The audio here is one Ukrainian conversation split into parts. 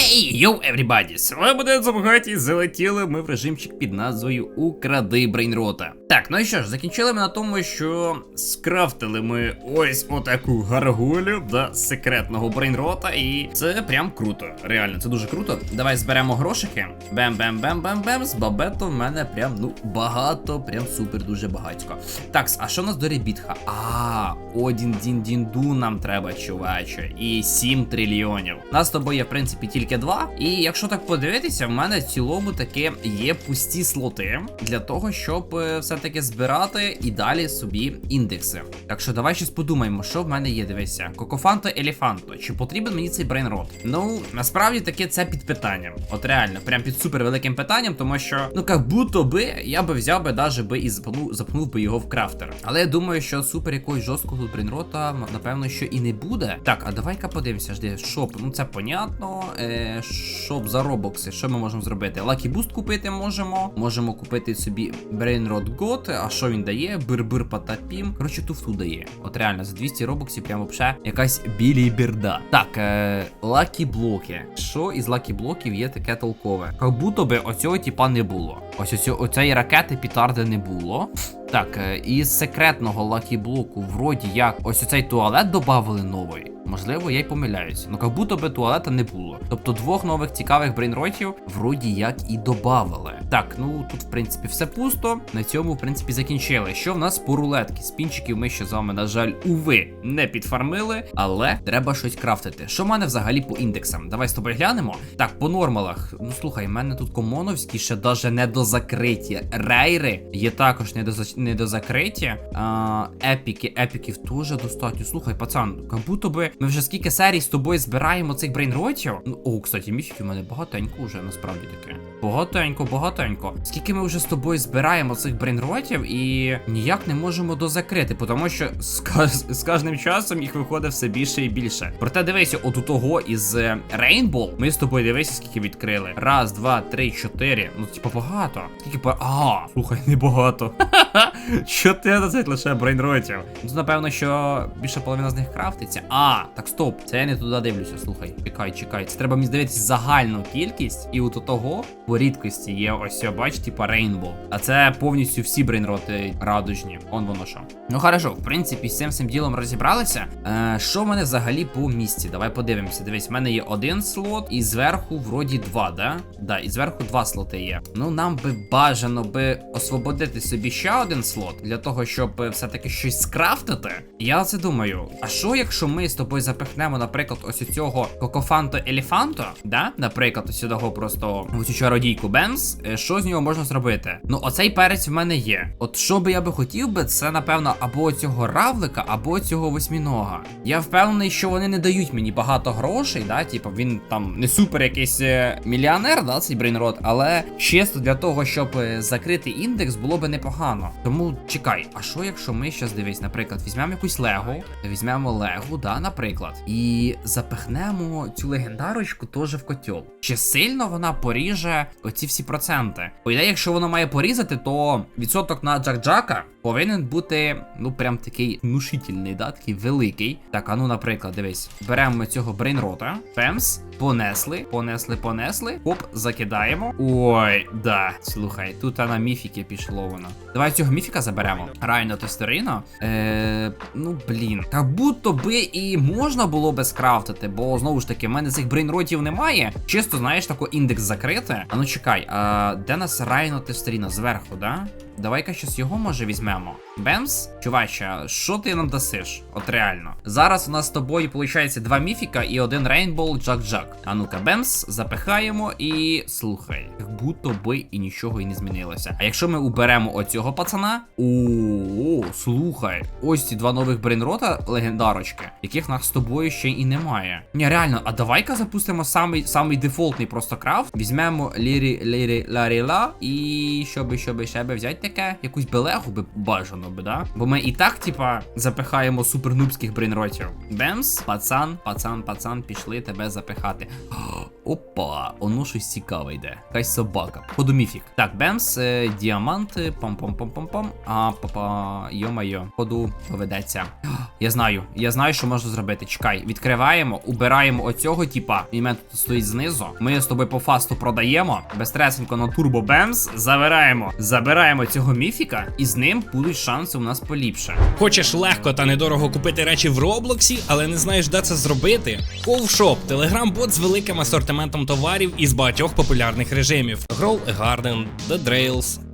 Хей, йоу, everybody! З вами буде Забагаті, залетіли ми в режимчик під назвою Укради Брейнрота. Так, ну і що ж, закінчили ми на тому, що скрафтили ми ось отаку гаргулю до секретного брейнрота, і це прям круто. Реально, це дуже круто. Давай зберемо грошики. Бем-бем-бем-бем-бем. З бабето в мене прям ну багато, прям супер дуже багатько. Так, а що у нас до ребітха? А, один дін дінду нам треба, чуваче. І 7 трильйонів. Нас з тобою є, в принципі, тільки два. І якщо так подивитися, в мене в цілому таки є пусті слоти для того, щоб е, все-таки збирати і далі собі індекси. Так що давай щось подумаємо, що в мене є. Дивися, Кокофанто Еліфанто. Чи потрібен мені цей брейнрот? Ну, насправді таки це під питанням. От реально, прям під супер великим питанням, тому що, ну як будто би я би взяв би даже би і запнув, запнув би його в крафтер. Але я думаю, що супер якогось жорсткого брейнрота, напевно, що і не буде. Так, а давай-ка подивимося, жди, шоп. Ну це понятно. Е, шоп за робокси. Що ми можемо зробити? Лакі буст купити можемо. Можемо купити собі Brainrot God. А що він дає? Бир-бир патапім. Коротше, туфту дає. От реально, за 200 робоксів прямо взагалі якась білі бірда. Так, е, лакі блоки. Що із лакі блоків є таке толкове? Як будто би оцього типа не було. Ось оцього, оцеї ракети пітарди не було. Так, е, із секретного лакі-блоку, вроді як ось оцей туалет додавали новий. Можливо, я й помиляюсь. Ну, як будто би туалета не було. Тобто двох нових цікавих брейнротів вроді як і додавали. Так, ну тут, в принципі, все пусто. На цьому, в принципі, закінчили. Що в нас по рулетки? Спінчиків ми ще з вами, на жаль, уви, не підфармили, але треба щось крафтити. Що в мене взагалі по індексам? Давай з тобою глянемо. Так, по нормалах. Ну слухай, в мене тут комоновські ще даже не дозакриті. Рейри є також не, доза... не дозакриті. А, епіки, епіків теж достатньо. Слухай, пацан, як будто би ми вже скільки серій з тобою збираємо цих брейнротів. Ну, о, кстати, міфіків у мене багатенько вже насправді таке. Багатенько, багатенько. Скільки ми вже з тобою збираємо цих брейнротів і ніяк не можемо дозакрити, тому що з, з кожним часом їх виходить все більше і більше. Проте дивися, от у того із Rainbow ми з тобою дивися, скільки відкрили. Раз, два, три, чотири. Ну, типу, багато. Скільки по. А, слухай, не багато. 14 лише брейнротів. Ну, напевно, що більше половина з них крафтиться. А, так стоп, це я не туди дивлюся. Слухай, чекай, чекай. Це треба мені здивитися загальну кількість, і от у того по рідкості є ось, бач, типа Rainbow. А це повністю всі брейнроти радужні. Он воно що. Ну хорошо, в принципі, з цим всім ділом розібралися. Е, що в мене взагалі по місці? Давай подивимося. Дивись, в мене є один слот, і зверху вроді два, да? Да, і зверху два слоти є. Ну, нам би бажано би освободити собі ще один слот для того, щоб е, все-таки щось скрафтити. Я це думаю. А що, якщо ми з тобою запихнемо, наприклад, ось цього кокофанто елефанто, да? Наприклад, ось сюди просто ось чародійку Бенс, е, що з нього можна зробити? Ну, оцей перець в мене є. От що би я би хотів би, це напевно або цього равлика, або цього восьмінога. Я впевнений, що вони не дають мені багато грошей, да, типу він там не супер якийсь е, мільйонер, да, цей брейнрот, але чисто для того, щоб е, закрити індекс, було би непогано. Тому чекай, а що якщо ми щас дивись, наприклад, візьмемо якусь лего, візьмемо легу, да, наприклад, і запихнемо цю легендарочку теж в котел. Чи сильно вона поріже оці всі проценти? По ідеї, якщо вона має порізати, то відсоток на Джак-Джака повинен бути, ну прям такий внушительний, да, такий великий. Так, а ну, наприклад, дивись, беремо ми цього брейнрота, пемс, понесли, понесли, понесли. Оп, закидаємо. Ой, да, слухай, тут на міфіки пішло воно. Давай цього міфіка заберемо. Райно тестерино. Е, ну блін, як будто би і можна було би скрафтити, бо знову ж таки, в мене цих брейнротів немає. Чисто, знаєш, тако індекс закрити. А ну чекай, а де нас Райно тестеріна? Зверху, да? Давай-ка щось його може візьмемо. Бемс? Чувача, що ти нам дасиш? От реально. Зараз у нас з тобою виходить два міфіка і один рейнбол Джак-Джак. А ну-ка, Бемс, запихаємо і слухай. Як будто би і нічого і не змінилося. А якщо ми уберемо оцього пацана. О, слухай, ось ці два нових брейнрота легендарочки, яких нас з тобою ще і немає. Ні, реально, а давай-ка запустимо самий самий дефолтний просто крафт. Візьмемо лірі лірі ларі ла і щоби, щоби, щоби взяти таке? Якусь белегу би бажано би, да? Бо ми і так, типа, запихаємо супернубських брейнротів. Бемс, пацан, пацан, пацан, пішли тебе запихати. Опа, оно щось цікаве йде. Якась собака. Походу міфік. Так, Бемс, е, діаманти, пам-пам-пам-пам-пам. А, папа, йо-майо, ходу поведеться. Я знаю, я знаю, що можна зробити. Чекай, відкриваємо, убираємо оцього, типа, і мене тут стоїть знизу. Ми з тобою по фасту продаємо. Безстресенько на Turbo Бемс. Забираємо, забираємо цього міфіка, і з ним будуть шанси у нас поліпше. Хочеш легко та недорого купити речі в Роблоксі, але не знаєш, де це зробити? Ковшоп телеграм-бот з великим асортиментом товарів із багатьох популярних режимів: Grow a Garden, The Drails,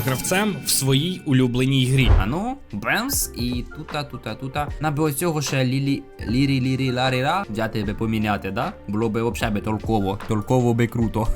гравцем в своїй улюбленій грі. А ну, Бемс, і тута, тута, тута. На би оцього ще лілі, лірі, лірі, ларі, ра. Взяти би поміняти, да? Було би вообще би толково. Толково би круто.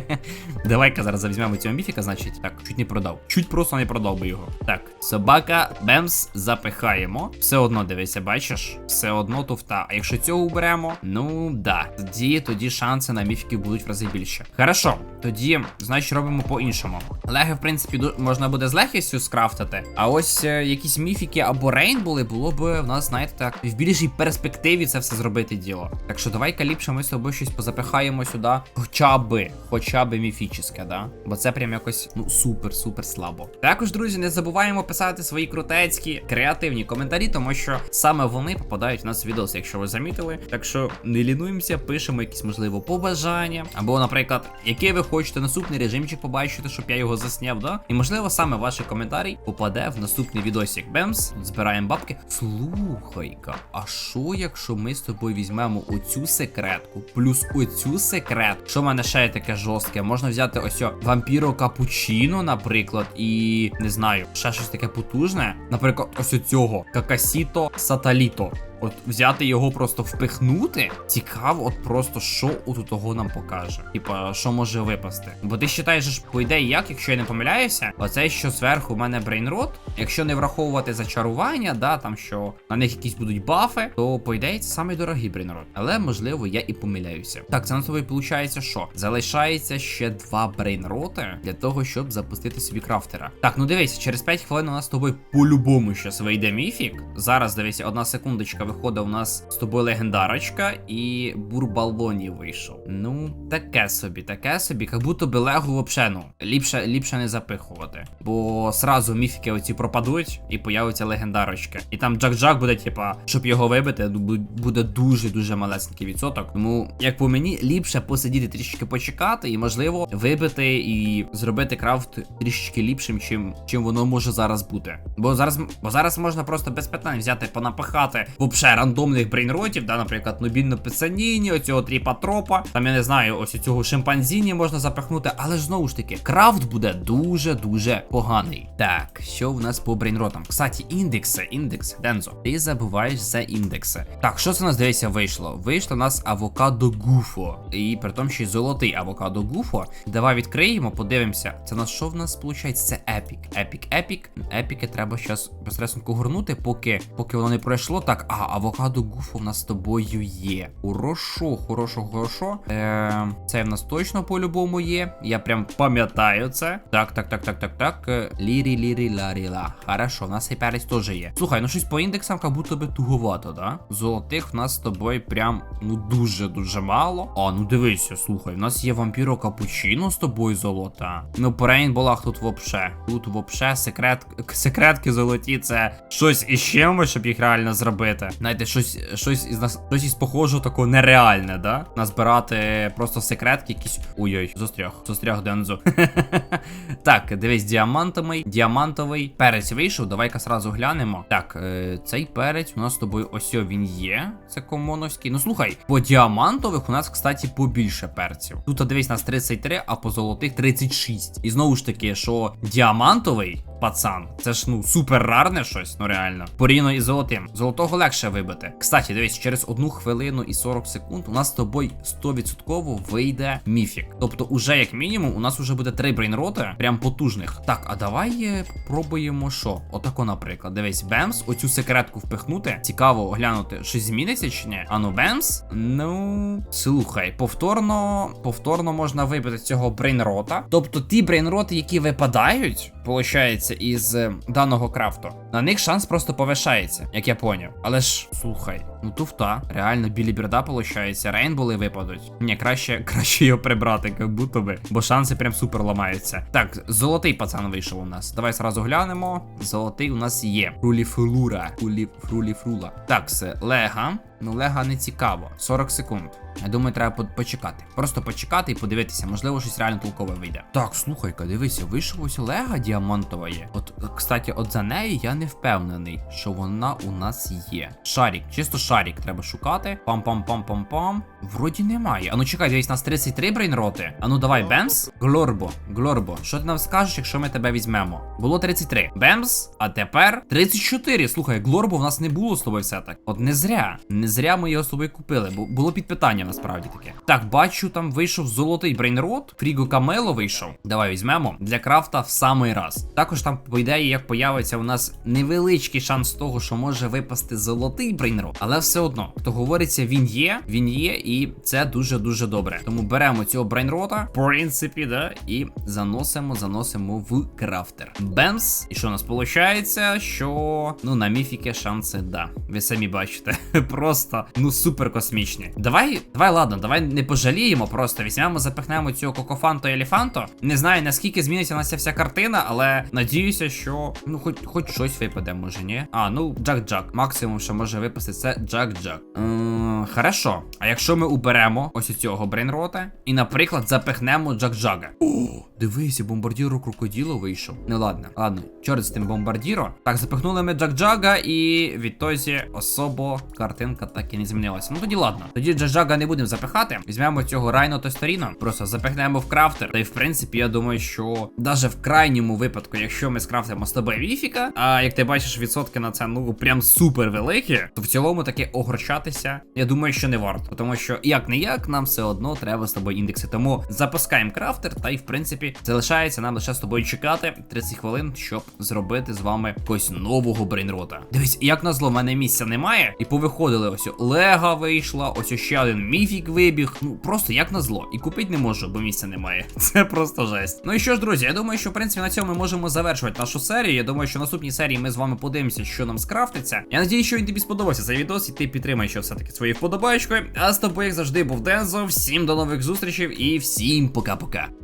Давай-ка зараз візьмемо цього міфіка, значить. Так, чуть не продав. Чуть просто не продав би його. Так, собака, Бемс, запихаємо. Все одно дивися, бачиш? Все одно туфта. А якщо цього уберемо, ну да. Тоді, тоді шанси на міфіків будуть в рази більше. Хорошо, тоді, значить, робимо по-іншому. Леги, в принципі, ду- можна буде з легкістю скрафтити. А ось е, якісь міфіки або рейнболи було б в нас, знаєте, так, в більшій перспективі це все зробити діло. Так що давай-ка ліпше ми з тобою щось позапихаємо сюди. Хоча би, хоча би міфічне, да? Бо це прям якось ну супер-супер слабо. Також, друзі, не забуваємо писати свої крутецькі, креативні коментарі, тому що саме вони попадають в нас в відоси, якщо ви замітили. Так що не лінуємося, пишемо якісь можливо побажання. Або, наприклад, який ви хочете наступний режимчик побачити, щоб я його засняв, да? І можливо саме ваш коментарій попаде в наступний відосик. Бемс, збираємо бабки. Слухай-ка, а що якщо ми з тобою візьмемо оцю секретку, плюс оцю секрет? Що в мене ще є таке жорстке? Можна взяти ось вампіро капучино, наприклад, і не знаю, ще щось таке потужне. Наприклад, ось цього какасіто саталіто. От взяти його просто впихнути, цікаво, от просто що от того нам покаже. Типа, що може випасти. Бо ти вважаєш, по ідеї, як, якщо я не помиляюся, оце, що зверху в мене брейнрот, якщо не враховувати зачарування, да, там що на них якісь будуть бафи, то по ідеї це самий дорогий брейнрот. Але можливо я і помиляюся. Так, це на тобі виходить, що залишається ще два брейнроти для того, щоб запустити собі крафтера. Так, ну дивись, через 5 хвилин у нас з тобою по-любому щас вийде міфік. Зараз дивися, одна секундочка виходить у нас з тобою легендарочка, і бурбалоні вийшов. Ну, таке собі, таке собі, як будто би легу вообще, ну, ліпше, ліпше не запихувати. Бо сразу міфіки оці пропадуть і появиться легендарочка. І там Джак-Джак буде, типа, щоб його вибити, буде дуже-дуже малесенький відсоток. Тому, як по мені, ліпше посидіти трішечки почекати, і можливо вибити і зробити крафт трішечки ліпшим, чим, чим воно може зараз бути. Бо зараз, бо зараз можна просто без питань взяти, понапихати вообще рандомних брейнротів, да, наприклад, Нобінно Пецаніні, оцього тріпатропа, там я не знаю, ось цього шимпанзіні можна запихнути, але знову ж таки, крафт буде дуже-дуже поганий. Так, що в нас по брейнротам? Кстати, індекси, індекси, Дензо. Ти забуваєш за індекси. Так, що це у нас дивися вийшло? Вийшло у нас авокадо гуфо. І при тому, що й золотий авокадо гуфо. Давай відкриємо, подивимося. Це у нас що в нас виходить? Це епік. Епік, епік. Епіки треба зараз безстресенько горнути, поки, поки воно не пройшло. Так, а, авокадо гуфо в нас з тобою є. Хорошо, хорошо, хорошо. Е, це в нас точно по-любому є. Я прям пам'ятаю це. Так, так, так, так, так, так. Е, Лірі, лірі, ларі, ла. Хорошо, в нас і перець теж є. Слухай, ну щось по індексам, як будто би туговато, да? Золотих в нас з тобою прям ну дуже-дуже мало. А, ну дивися, слухай, в нас є вампіро капучино з тобою золота. Ну, по рейнболах тут вообще. Тут вообще секрет, секретки золоті, це щось чимось, щоб їх реально зробити. Знаєте, щось, щось із нас, щось із похожого такого нереальне, да? Назбирати просто секретки якісь. Ой-ой, зостряг. Зостряг Дензо. так, дивись, діамантовий, діамантовий перець вийшов. Давай-ка сразу глянемо. Так, е, цей перець у нас з тобою ось він є. Це комоновський. Ну слухай, по діамантових у нас, кстати, побільше перців. Тут, дивись, нас 33, а по золотих 36. І знову ж таки, що діамантовий пацан. Це ж ну супер рарне щось, ну реально. Порівняно із золотим. Золотого легше вибити. Кстати, дивись, через одну хвилину і 40 секунд у нас з тобою 100% вийде міфік. Тобто, уже як мінімум, у нас уже буде три брейнроти, прям потужних. Так, а давай е, пробуємо що? Отако, наприклад. Дивись, Бемс, оцю секретку впихнути. Цікаво оглянути, щось зміниться чи ні? Ану, Бемс. Ну, слухай, повторно, повторно можна вибити цього брейнрота. Тобто ті брейнроти, які випадають, виходить, із е, даного крафту, на них шанс просто повишається, як я поняв. Але ж слухай, ну туфта, реально білі бірда, виходить, рейнболи випадуть. Ні, краще, краще його прибрати, як будто би, бо шанси прям супер ламаються. Так, золотий пацан вийшов у нас. Давай зразу глянемо. Золотий у нас є. Фруліфлура. Руліфрула. Так, це Лега. Ну, Лега не цікаво. 40 секунд. Я думаю, треба почекати. Просто почекати і подивитися, можливо, щось реально толкове вийде. Так, слухай-ка, дивися, вийшов ось Лега діамантова. От, кстати, от за нею я не впевнений, що вона у нас є. Шарік, чисто шарік треба шукати. Пам-пам-пам-пам-пам. Вроді немає. А ну чекай, дивись, нас 33 брейнроти. А ну давай, Бемс. Глорбо, Глорбо. Що ти нам скажеш, якщо ми тебе візьмемо? Було 33. Бемс, а тепер 34. Слухай, Глорбо в нас не було з тобою все так. От не зря. Не зря ми його з тобою купили, бо було під питанням насправді таке. Так, бачу, там вийшов золотий брейнрот. Фріго Камело вийшов. Давай візьмемо для крафта в самий раз. Також там, по ідеї, як появиться у нас невеличкий шанс того, що може випасти золотий брейнрот. Але все одно, хто говориться, він є, він є, і це дуже-дуже добре. Тому беремо цього брейнрота, в принципі, да, і заносимо, заносимо в крафтер. Бемс. І що у нас виходить? Що ну на міфіки шанси да. Ви самі бачите. Просто ну супер космічні. Давай, давай, ладно, давай не пожаліємо, просто візьмемо, запихнемо цього кокофанто і елефанто. Не знаю наскільки зміниться у нас вся картина, але надіюся, що ну хоч хоч щось випаде, може, ні? А, ну Джак-Джак. Максимум, що може випасти, це Джак-Джак. Хорошо. А якщо ми уберемо ось цього брейнрота і, наприклад, запихнемо Джак-Джага. О, дивися, бомбардіро крокоділо вийшов. Не ладно, ладно, чорт з тим бомбардіро. Так, запихнули ми Джак-Джага і відтоді особо картинка так і не змінилася. Ну тоді ладно. Тоді Джак-Джага не будемо запихати. Візьмемо цього Райно Тесторіно, просто запихнемо в крафтер. Та й в принципі, я думаю, що навіть в крайньому випадку, якщо ми скрафтимо з тобою Віфіка, а як ти бачиш, відсотки на це ну прям супер великі, то в цілому таки огорчатися, я думаю, що не варто. Тому що як не як, нам все одно треба з тобою індекси. Тому запускаємо крафтер, та й в принципі залишається нам лише з тобою чекати 30 хвилин, щоб зробити з вами якогось нового брейнрота. Дивись, як назло, в мене місця немає, і повиходили ось Лега вийшла, ось ще один міфік вибіг. Ну просто як назло. І купити не можу, бо місця немає. Це просто жесть. Ну і що ж, друзі, я думаю, що в принципі на цьому ми можемо завершувати нашу серію. Я думаю, що в наступній серії ми з вами подивимося, що нам скрафтиться. Я надію, що він тобі сподобався цей відос, і ти підтримаєш все-таки своєю вподобайкою. А з тобою, як завжди, був Дензо. Всім до нових зустрічей і всім пока-пока.